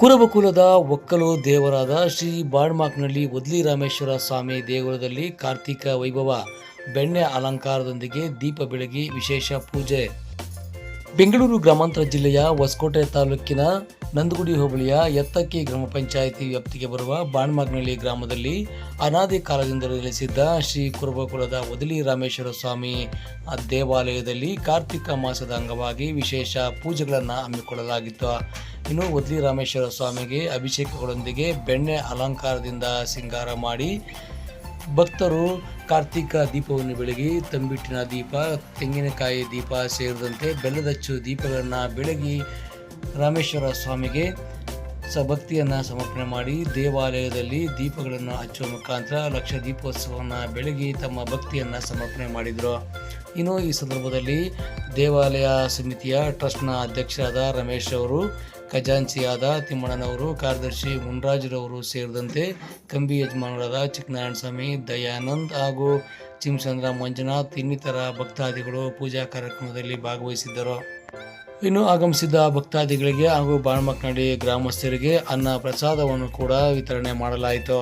ಕುರಬಕುಲದ ಒಕ್ಕಲು ದೇವರಾದ ಶ್ರೀ ಬಾಡ್ಮಾಕ್ನಳ್ಳಿ ಒದ್ಲಿ ರಾಮೇಶ್ವರ ಸ್ವಾಮಿ ದೇಗುಲದಲ್ಲಿ ಕಾರ್ತಿಕ ವೈಭವ, ಬೆಣ್ಣೆ ಅಲಂಕಾರದೊಂದಿಗೆ ದೀಪ ಬೆಳಗಿ ವಿಶೇಷ ಪೂಜೆ. ಬೆಂಗಳೂರು ಗ್ರಾಮಾಂತರ ಜಿಲ್ಲೆಯ ಹೊಸಕೋಟೆ ತಾಲೂಕಿನ ನಂದಗುಡಿ ಹೋಬಳಿಯ ಎತ್ತಕ್ಕಿ ಗ್ರಾಮ ಪಂಚಾಯಿತಿ ವ್ಯಾಪ್ತಿಗೆ ಬರುವ ಬಾಣ್ಮಾಗ್ನಳ್ಳಿ ಗ್ರಾಮದಲ್ಲಿ ಅನಾದಿ ಕಾಲದಿಂದ ನೆಲೆಸಿದ್ದ ಶ್ರೀ ಕುರುಬಕುಲದ ಒದಲಿ ರಾಮೇಶ್ವರ ಸ್ವಾಮಿ ದೇವಾಲಯದಲ್ಲಿ ಕಾರ್ತಿಕ ಮಾಸದ ಅಂಗವಾಗಿ ವಿಶೇಷ ಪೂಜೆಗಳನ್ನು ಹಮ್ಮಿಕೊಳ್ಳಲಾಗಿತ್ತು. ಇನ್ನು ಒದಲಿ ರಾಮೇಶ್ವರ ಸ್ವಾಮಿಗೆ ಅಭಿಷೇಕಗಳೊಂದಿಗೆ ಬೆಣ್ಣೆ ಅಲಂಕಾರದಿಂದ ಸಿಂಗಾರ ಮಾಡಿ ಭಕ್ತರು ಕಾರ್ತಿಕ ದೀಪವನ್ನು ಬೆಳಗಿ ತಂಬಿಟ್ಟಿನ ದೀಪ, ತೆಂಗಿನಕಾಯಿ ದೀಪ ಸೇರಿದಂತೆ ಬೆಲ್ಲದಚ್ಚು ದೀಪಗಳನ್ನು ಬೆಳಗಿ ರಾಮೇಶ್ವರ ಸ್ವಾಮಿಗೆ ಸ ಭಕ್ತಿಯನ್ನು ಸಮರ್ಪಣೆ ಮಾಡಿ ದೇವಾಲಯದಲ್ಲಿ ದೀಪಗಳನ್ನು ಹಚ್ಚುವ ಮುಖಾಂತರ ಲಕ್ಷ ದೀಪೋತ್ಸವವನ್ನು ಬೆಳಗಿ ತಮ್ಮ ಭಕ್ತಿಯನ್ನು ಸಮರ್ಪಣೆ ಮಾಡಿದರು. ಇನ್ನು ಈ ಸಂದರ್ಭದಲ್ಲಿ ದೇವಾಲಯ ಸಮಿತಿಯ ಟ್ರಸ್ಟ್ನ ಅಧ್ಯಕ್ಷರಾದ ರಮೇಶ್ ಅವರು ಖಜಾಂಚಿಯಾದ ತಿಮ್ಮಣ್ಣನವರು, ಕಾರ್ಯದರ್ಶಿ ಮುನ್ರಾಜ್ರವರು ಸೇರಿದಂತೆ ಕಂಬಿ ಯಜಮಾನರಾದ ಚಿಕ್ಕನಾರಾಯಣ ಸ್ವಾಮಿ ದಯಾನಂದ್ ಹಾಗೂ ಚಿಮ್ಚಂದ್ರ ಮಂಜುನಾಥ್ ಇನ್ನಿತರ ಭಕ್ತಾದಿಗಳು ಪೂಜಾ ಕಾರ್ಯಕ್ರಮದಲ್ಲಿ ಭಾಗವಹಿಸಿದ್ದರು. ಇನ್ನು ಆಗಮಿಸಿದ ಭಕ್ತಾದಿಗಳಿಗೆ ಹಾಗೂ ಬಾಣಮಕ್ನಡಿ ಗ್ರಾಮಸ್ಥರಿಗೆ ಅನ್ನ ಪ್ರಸಾದವನ್ನು ಕೂಡ ವಿತರಣೆ ಮಾಡಲಾಯಿತು.